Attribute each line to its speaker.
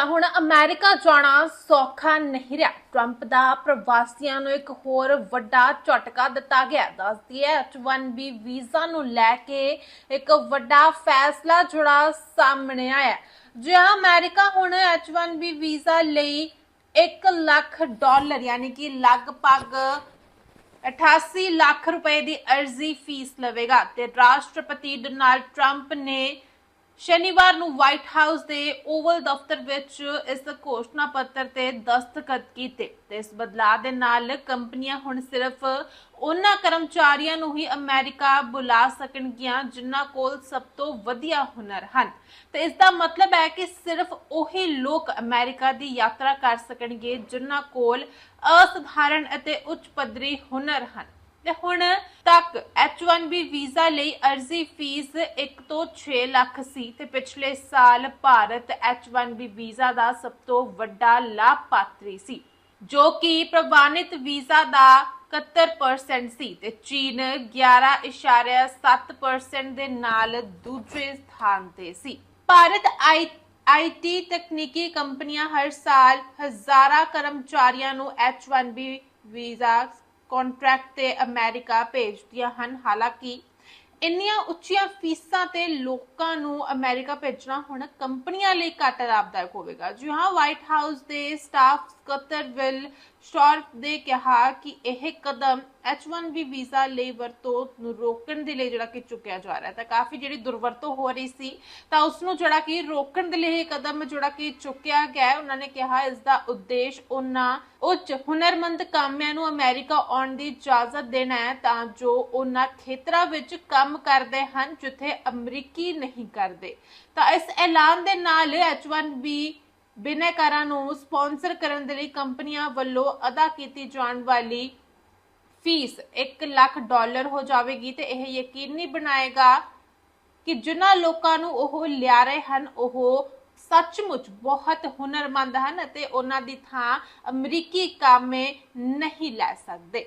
Speaker 1: ਤਾਂ ਹੁਣ ਅਮਰੀਕਾ ਜਾਣਾ ਸੌਖਾ ਨਹੀਂ ਰਿਹਾ। ਟਰੰਪ ਦਾ ਪ੍ਰਵਾਸੀਆਂ ਨੂੰ ਇੱਕ ਹੋਰ ਵੱਡਾ ਝਟਕਾ ਦਿੱਤਾ ਗਿਆ। ਦੱਸਦੀ ਹੈ H1B ਵੀਜ਼ਾ ਨੂੰ ਲੈ ਕੇ ਇੱਕ ਵੱਡਾ ਫੈਸਲਾ ਜਿਹੜਾ ਸਾਹਮਣੇ ਆਇਆ। ਹੈ। ਅਮਰੀਕਾ ਹੁਣ H1B ਵੀਜ਼ਾ ਲਈ 1 ਲੱਖ ਡਾਲਰ, ਯਾਨੀ ਕਿ ਲਗਭਗ 88 ਲੱਖ ਰੁਪਏ ਦੀ ਅਰਜ਼ੀ ਫੀਸ ਲਵੇਗਾ। ਤੇ ਰਾਸ਼ਟਰਪਤੀ ਡੋਨਾਲਡ ਟਰੰਪ ਨੇ ਸ਼ਨੀਵਾਰ ਨੂੰ ਵਾਈਟ ਹਾਊਸ ਦੇ ਓਵਲ ਦਫ਼ਤਰ ਵਿੱਚ ਇਸ ਘੋਸ਼ਣਾ ਪੱਤਰ ਤੇ ਦਸਤਖਤ ਕੀਤੇ ਤੇ ਇਸ ਬਦਲਾਅ ਦੇ ਨਾਲ ਕੰਪਨੀਆਂ ਹੁਣ ਸਿਰਫ ਉਹਨਾਂ ਕਰਮਚਾਰੀਆਂ ਨੂੰ ਹੀ ਅਮਰੀਕਾ ਬੁਲਾ ਸਕਣਗੀਆਂ, ਜਿਨ੍ਹਾਂ ਕੋਲ ਸਭ ਤੋਂ ਵਧੀਆ ਹੁਨਰ ਹਨ। ਤੇ ਇਸ ਦਾ ਮਤਲਬ ਹੈ ਕਿ ਸਿਰਫ ਉਹੀ ਲੋਕ ਅਮਰੀਕਾ ਦੀ ਯਾਤਰਾ ਕਰ ਸਕਣਗੇ, ਜਿਨ੍ਹਾਂ ਕੋਲ ਅਸਧਾਰਨ ਅਤੇ ਉੱਚ ਪੱਧਰੀ ਹੁਨਰ ਹਨ। ਤੇ ਹੁਣ ਤੱਕ H1B ਵੀਜ਼ਾ ਲਈ ਅਰਜ਼ੀ ਫੀਸ 1 ਤੋਂ 6 ਲੱਖ ਸੀ ਤੇ ਪਿਛਲੇ ਸਾਲ ਭਾਰਤ H1B ਵੀਜ਼ਾ ਦਾ ਸਭ ਤੋਂ ਵੱਡਾ ਲਾਭਪਾਤਰੀ ਸੀ, ਜੋ ਕਿ ਪ੍ਰਵਾਨਿਤ ਵੀਜ਼ਾ ਦਾ 71% ਸੀ ਤੇ ਚੀਨ 11.7% ਦੇ ਨਾਲ ਦੂਜੇ ਸਥਾਨ ਤੇ ਸੀ। ਭਾਰਤ ਆਈ ਆਈਟੀ ਤਕਨੀਕੀ ਕੰਪਨੀਆਂ ਹਰ ਸਾਲ ਹਜ਼ਾਰਾਂ ਕਰਮਚਾਰੀਆਂ ਨੂੰ H1B ਵੀਜ਼ਾ ਕੰਟਰੈਕਟ ਤੇ ਅਮਰੀਕਾ ਭੇਜਦੀਆਂ ਹਨ। ਹਾਲਾਂਕਿ ਇੰਨੀਆਂ ਉੱਚੀਆਂ ਫੀਸਾਂ ਤੇ ਲੋਕਾਂ ਨੂੰ ਅਮਰੀਕਾ ਭੇਜਣਾ ਹੁਣ ਕੰਪਨੀਆਂ ਲਈ ਘੱਟ ਲਾਭਦਾਇਕ ਹੋਵੇਗਾ। ਜੀ ਹਾਂ ਵਾਈਟ ਹਾਊਸ ਦੇ ਸਟਾਫ ਸਕੱਤਰ ਵਿਲ ਸ਼ਾਰਪ ਨੇ ਕਿਹਾ ਕਿ ਇਹ ਕਦਮ H1B ਵੀਜ਼ਾ ਲਈ ਵਰਤੋਂ ਨੂੰ ਰੋਕਣ ਦੇ ਲਈ ਜਿਹੜਾ ਕਿ ਚੁੱਕਿਆ ਜਾ ਰਿਹਾ ਤਾਂ ਕਾਫੀ ਜਿਹੜੀ ਦੁਰਵਰਤੋਂ ਹੋ ਰਹੀ ਸੀ, ਤਾਂ ਉਸ ਨੂੰ ਜਿਹੜਾ ਕਿ ਰੋਕਣ ਦੇ ਲਈ ਇਹ ਕਦਮ ਜਿਹੜਾ ਕਿ ਚੁੱਕਿਆ ਗਿਆ ਉਹਨਾਂ ਨੇ ਕਿਹਾ ਇਸ ਦਾ ਉਦੇਸ਼ ਉਹਨਾਂ ਉੱਚ ਹੁਨਰਮੰਦ ਕਾਮਿਆਂ ਨੂੰ ਅਮਰੀਕਾ ਆਉਣ ਦੀ ਇਜਾਜ਼ਤ ਦੇਣਾ ਹੈ, ਤਾਂ ਜੋ ਉਹਨਾਂ ਖੇਤਰਾਂ ਵਿੱਚ ਕੰਮ ਕਰਦੇ ਹਨ ਜਿੱਥੇ ਅਮਰੀਕੀ ਨਹੀਂ ਕਰਦੇ। ਤਾਂ ਇਸ ਐਲਾਨ ਦੇ ਨਾਲ H1B ਬਿਨੈਕਾਰਾਂ ਨੂੰ ਸਪਾਂਸਰ ਕਰਨ ਦੇ ਲਈ ਕੰਪਨੀਆਂ ਵੱਲੋਂ ਅਦਾ ਕੀਤੀ ਜਾਣ ਵਾਲੀ ਫੀਸ 1 ਲੱਖ ਡਾਲਰ ਹੋ ਜਾਵੇਗੀ ਤੇ ਇਹ ਯਕੀਨੀ ਬਣਾਏਗਾ ਕਿ ਜਿਨ੍ਹਾਂ ਲੋਕਾਂ ਨੂੰ ਉਹ ਲਿਆ ਰਹੇ ਹਨ, ਉਹ ਸੱਚਮੁੱਚ ਬਹੁਤ ਹੁਨਰਮੰਦ ਹਨ ਅਤੇ ਉਹਨਾਂ ਦੀ ਥਾਂ ਅਮਰੀਕੀ ਕਾਮੇ ਨਹੀਂ ਲੈ ਸਕਦੇ।